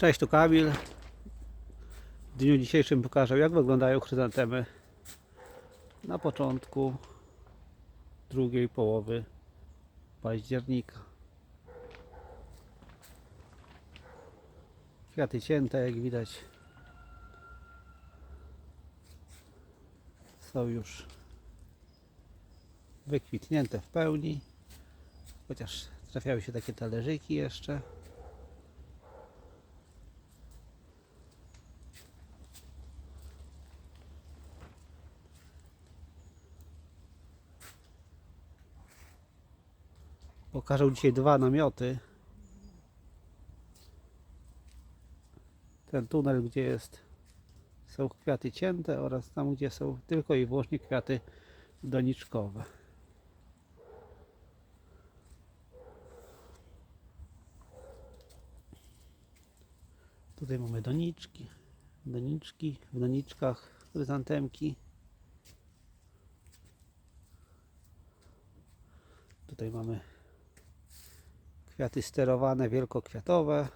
Cześć, tu Kamil. W dniu dzisiejszym pokażę jak wyglądają chryzantemy na początku drugiej połowy października. Kwiaty cięte, jak widać, są już wykwitnięte w pełni, chociaż trafiały się takie talerzyki jeszcze. Pokażę dzisiaj dwa namioty. Ten tunel, gdzie jest są kwiaty cięte oraz tam, gdzie są tylko i wyłącznie kwiaty doniczkowe. Tutaj mamy doniczki, doniczki, w doniczkach chryzantemki. Tutaj mamy kwiaty sterowane, wielkokwiatowe.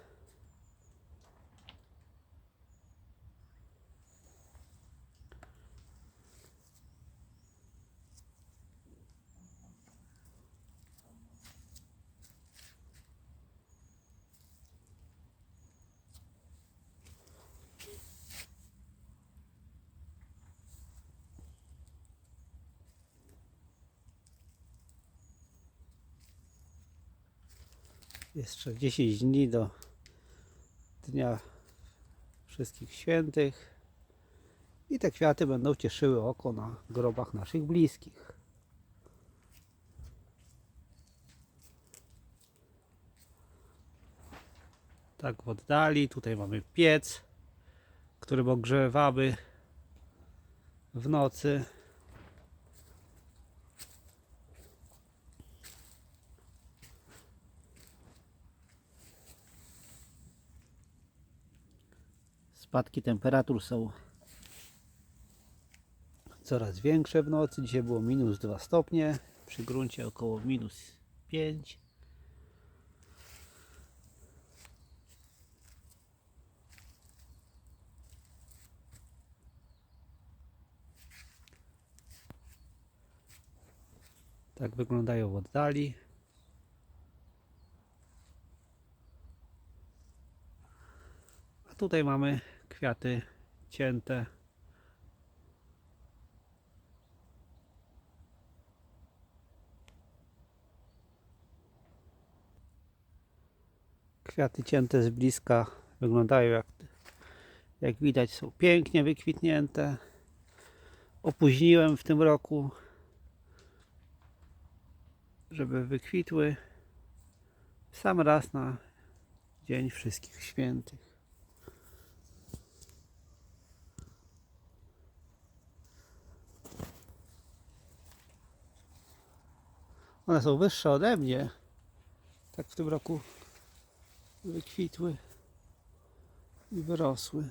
Jeszcze 10 dni do Dnia Wszystkich Świętych. I te kwiaty będą cieszyły oko na grobach naszych bliskich. Tak w oddali. Tutaj mamy piec, którym ogrzewamy w nocy. Spadki temperatur są coraz większe w nocy. Dzisiaj było minus 2 stopnie, przy gruncie około minus 5. Tak wyglądają w oddali. A tutaj mamy kwiaty cięte. Kwiaty cięte z bliska wyglądają jak, jak widać są pięknie wykwitnięte. Opóźniłem w tym roku, żeby wykwitły w sam raz na Dzień Wszystkich Świętych. One są wyższe ode mnie. Tak w tym roku wykwitły i wyrosły.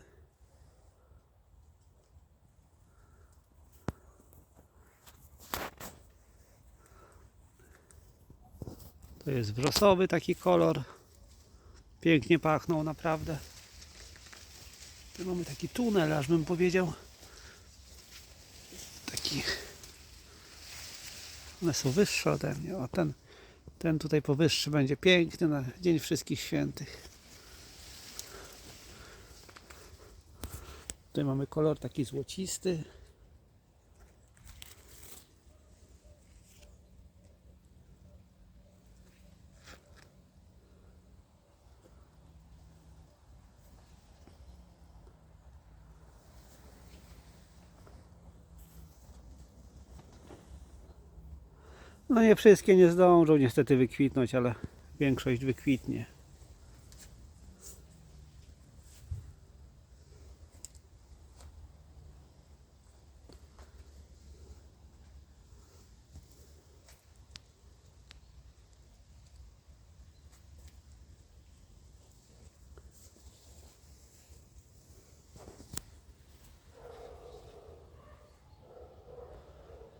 To jest wrosowy taki kolor. Pięknie pachną naprawdę. Tu mamy taki tunel, aż bym powiedział. Taki one są wyższe ode mnie. O, ten, ten tutaj powyższy będzie piękny na Dzień Wszystkich Świętych. Tutaj mamy kolor taki złocisty. No nie wszystkie nie zdążą niestety wykwitnąć, ale większość wykwitnie.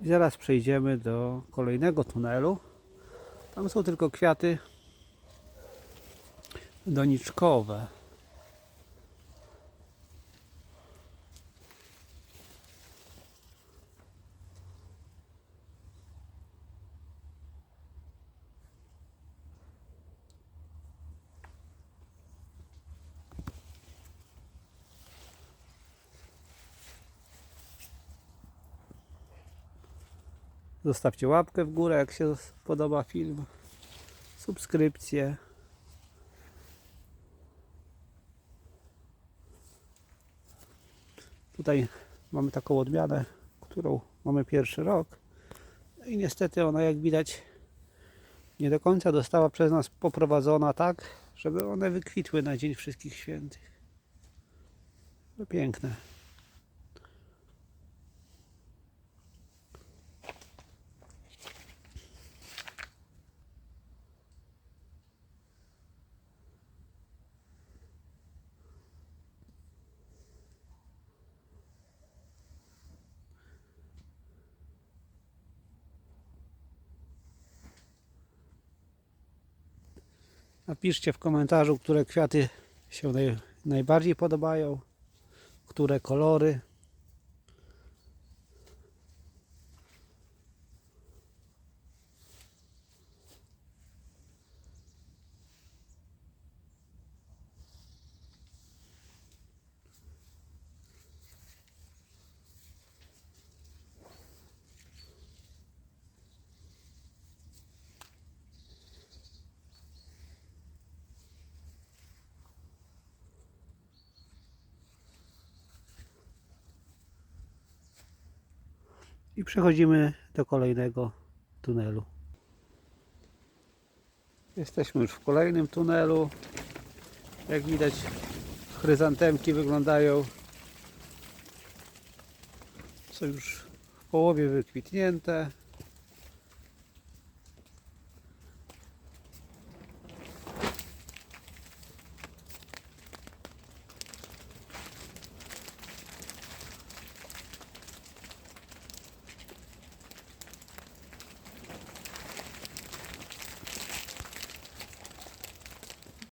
Zaraz przejdziemy do kolejnego tunelu. Tam są tylko kwiaty doniczkowe. Zostawcie łapkę w górę, jak się podoba film. Subskrypcję. Tutaj mamy taką odmianę, którą mamy pierwszy rok. No I niestety ona, jak widać, nie do końca została przez nas poprowadzona tak, żeby one wykwitły na Dzień Wszystkich Świętych. No piękne. Napiszcie w komentarzu, które kwiaty się naj, najbardziej podobają, które kolory. I przechodzimy do kolejnego tunelu. Jesteśmy już w kolejnym tunelu. Jak widać, chryzantemki wyglądają. Są już w połowie wykwitnięte.